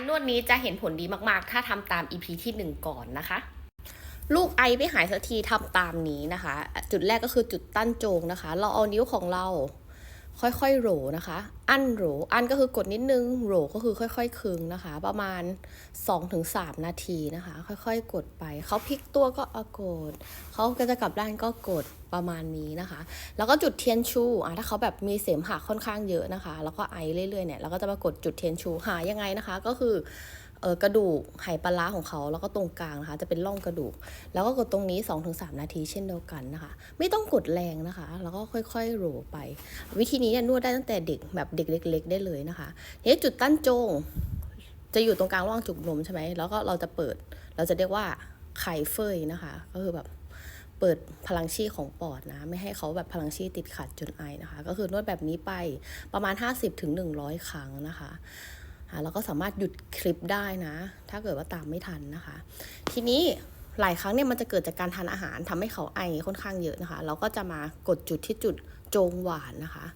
การนวดนี้จะเห็นผลดีมากๆ ถ้าทำตาม EP ที่ 1 ก่อนนะคะ ลูกไอไม่หายสักทีทำตามนี้นะคะ จุดแรกก็คือจุดตั้นโจงนะคะ เราเอานิ้วของเรา ค่อยๆโหลนะคะ อั้นโหลอั้นก็คือกดนิดนึงโหลก็คือค่อยๆคึงนะคะ ประมาณ 2-3 นาทีนะคะ ค่อยๆ กดไป เขาพลิกตัวก็อกด เขาก็จะกลับด้านก็กดประมาณนี้นะคะ แล้วก็จุดเทียนชูอะถ้าเขาแบบมีเสมหะค่อนข้างเยอะนะคะ แล้วก็ไอเรื่อยๆเนี่ยเราก็จะมากดจุดเทียนชูหายังไงนะคะ ก็คือ กระดูกไหปลาร้าของเขา แล้วก็ตรงกลางนะคะ จะเป็นร่องกระดูก แล้วก็กดตรงนี้ 2-3 นาทีเช่นเดียวกันนะคะ ไม่ต้องกดแรงนะคะ แล้วก็ค่อยๆโหลไป วิธีนี้เนี่ยนวดได้ตั้งแต่เด็กแบบเด็กเล็ก ๆ ได้เลยนะคะทีนี้จุดตั้นโจง จะอยู่ตรงกลางร่องจุกลมใช่ไหมแล้วก็เราจะเปิด เราจะเรียกว่าไข่เฟยนะคะ ก็คือแบบเปิดพลังชีของปอดนะ ไม่ให้เขาแบบพลังชีติดขัดจนไอนะคะ ก็คือนวดแบบนี้ไปประมาณ 50-100ถึง100ครั้งนะคะ อ่าแล้วก็สามารถหยุดคลิปได้นะ ถ้าเกิดว่าตามไม่ทันนะคะ ทีนี้หลายครั้งเนี่ยมันจะเกิดจากการทานอาหารทำให้เขาไอค่อนข้างเยอะนะคะ เราก็จะมากดจุดที่จุดโจงหวานนะคะ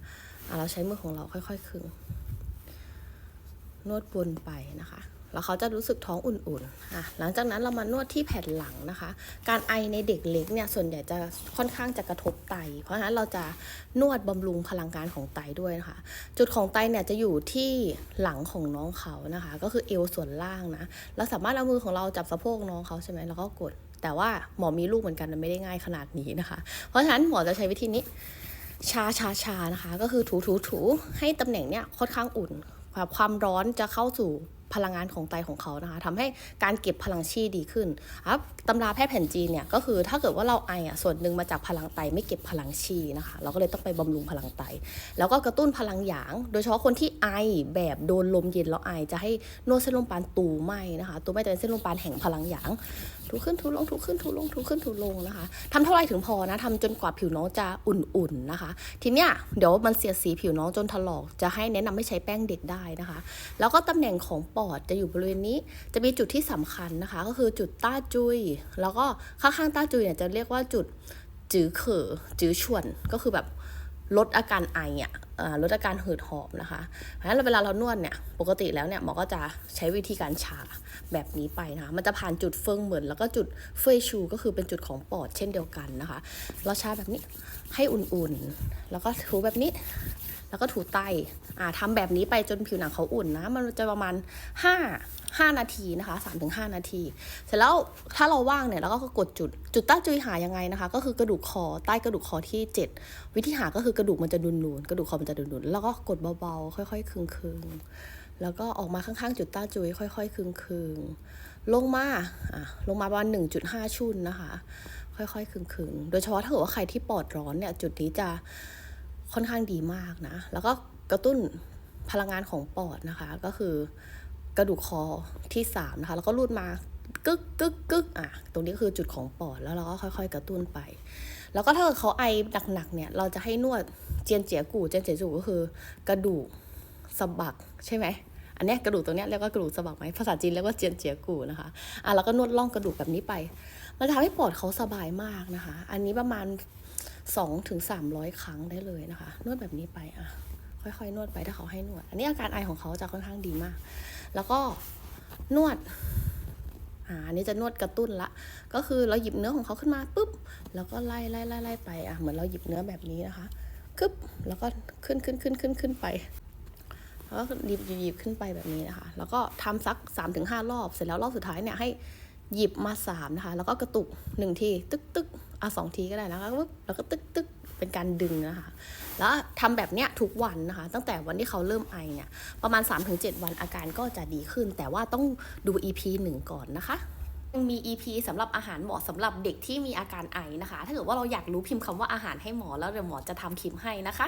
ะเราใช้มือของเราค่อยๆคึงนวดวนไปนะคะ แล้วเขาจะรู้สึกท้องอุ่นๆอะหลังจากนั้นเรามานวดที่แผ่นหลังนะคะ การไอในเด็กเล็กเนี่ยส่วนใหญ่จะค่อนข้างจะกระทบไต เพราะฉะนั้นเราจะนวดบำรุงพลังงานของไตด้วยนะคะ จุดของไตเนี่ยจะอยู่ที่หลังของน้องเขานะคะ ก็คือเอวส่วนล่างนะเราสามารถเอามือของเราจับสะโพกน้องเขาใช่ไหมแล้วก็กด แต่ว่าหมอมีลูกเหมือนกันมันไม่ได้ง่ายขนาดนี้นะคะ เพราะฉะนั้นหมอจะใช้วิธีนี้ชาชาชานะคะ ก็คือถูถูถูให้ตำแหน่งเนี่ยค่อนข้างอุ่นความร้อนจะเข้าสู่ พลังงานของไตของเขานะคะทำให้การเก็บพลังชีดีขึ้นครับตำราแพทย์แผนจีนเนี่ยก็คือถ้าเกิดว่าเราไออะส่วนหนึ่งมาจากพลังไตไม่เก็บพลังชีนะคะ เราก็เลยต้องไปบำรุงพลังไต แล้วก็กระตุ้นพลังหยาง โดยเฉพาะคนที่ไอแบบโดนลมเย็นแล้วไอจะให้นวดเส้นลมปานตูไหมนะคะตูไหมจะเป็นเส้นลมปานแห่งพลังหยางถูขึ้นถูลงถูขึ้นถูลงถูขึ้นถูลงนะคะทำเท่าไรถึงพอนะทำจนกว่าผิวน้องจะอุ่นๆนะคะ ทีเนี้ยเดี๋ยวมันเสียดสีผิวน้องจนถลอกจะให้แนะนำให้ใช้แป้งเด็กได้นะคะ แล้วก็ตำแหน่งของปอดจะอยู่บริเวณนี้ จะมีจุดที่สำคัญนะคะ ก็คือจุดต้าจุย แล้วก็ข้างๆต้าจุยเนี่ยจะเรียกว่าจุดจื้อเขอจื้อชวน ก็คือแบบลดอาการไออะอ่าลดอาการหืดหอบนะคะเพราะฉะนั้นเวลาเรานวดเนี่ย ปกติแล้วเนี่ยหมอก็จะใช้วิธีการชาแบบนี้ไปนะคะมันจะผ่านจุดเฟิงเหมือน แล้วก็จุดเฟยชู ก็คือเป็นจุดของปอดเช่นเดียวกันนะคะ เราชาแบบนี้ให้อุ่นๆ แล้วก็ถูแบบนี้ แล้วก็ถูไตอ่าทำแบบนี้ไปจนผิวหนังเขาอุ่นนะ มันจะประมาณ 5 5 นาทีนะคะ3-5 นาที เสร็จแล้วถ้าเราว่างเนี่ยเราก็กดจุด จุดใต้จุยหายังไงนะคะ ก็คือกระดูกคอใต้กระดูกคอที่ 7 วิธีหาก็คือกระดูกมันจะนูนกระดูกคอมันจะนูนแล้วก็กดเบาๆ ค่อยๆคึงๆแล้วก็ออกมาข้างๆ จุดใต้จุยค่อยๆคึงๆลงมาอะลงมาประมาณ1.5 ชุนนะคะ ค่อยๆคึงๆโดยเฉพาะถ้าเกิดว่าใครที่ปอดร้อนเนี่ยจุดนี้จะ ค่อนข้างดีมากนะ แล้วก็กระตุ้นพลังงานของปอดนะคะ ก็คือกระดูกคอที่สามนะคะ แล้วก็รูดมากึกกึกกึกอะ ตรงนี้คือจุดของปอด แล้วเราก็ค่อย ๆ กระตุ้นไป แล้วก็ถ้าเกิดเขาไอหนักๆเนี่ย เราจะให้นวดเจียนเจียกู่เจียนเจียกู่ก็คือกระดูกสะบักใช่ไหมอันนี้กระดูกตรงนี้เรียกว่ากระดูกสะบักไหมภาษาจีนเรียกว่าเจียนเจียกู่นะคะอะแล้วก็นวดล่องกระดูกแบบนี้ไป มันจะทำให้ปอดเขาสบายมากนะคะ อันนี้ประมาณ สองถึงสามร้อยครั้งได้เลยนะคะ นวดแบบนี้ไปอะค่อยๆ นวดไปถ้าเขาให้นวด อันนี้อาการไอของเขาจะค่อนข้างดีมาก แล้วก็นวดอ่าอันนี้จะนวดกระตุ้นละ ก็คือเราหยิบเนื้อของเขาขึ้นมาปุ๊บ แล้วก็ไล่ไล่ไล่ไล่ไปอะเหมือนเราหยิบเนื้อแบบนี้นะคะกึบแล้วก็ขึ้นขึ้นขึ้นขึ้นขึ้นไปแล้วก็หยิบหยิบขึ้นไปแบบนี้นะคะ แล้วก็ทำสัก3าถึงห้ารอบ เสร็จแล้วรอบสุดท้ายเนี่ยให้หยิบมาสามนะคะ แล้วก็กระตุกหนึ่งที ตึกตึก อะสองทีก็ได้นะคะปุ๊บแล้วก็ตึกตึกเป็นการดึงนะคะ แล้วทำแบบเนี้ยทุกวันนะคะ ตั้งแต่วันที่เขาเริ่มไอเนี่ย ประมาณ 3-7 วันอาการก็จะดีขึ้น แต่ว่าต้องดู EP 1 ก่อนนะคะยังมี EP สำหรับอาหารเหมาะสำหรับเด็กที่มีอาการไอนะคะ ถ้าเกิดว่าเราอยากรู้พิมพ์คำว่าอาหารให้หมอแล้วเดี๋ยวหมอจะทำคลิปให้นะคะ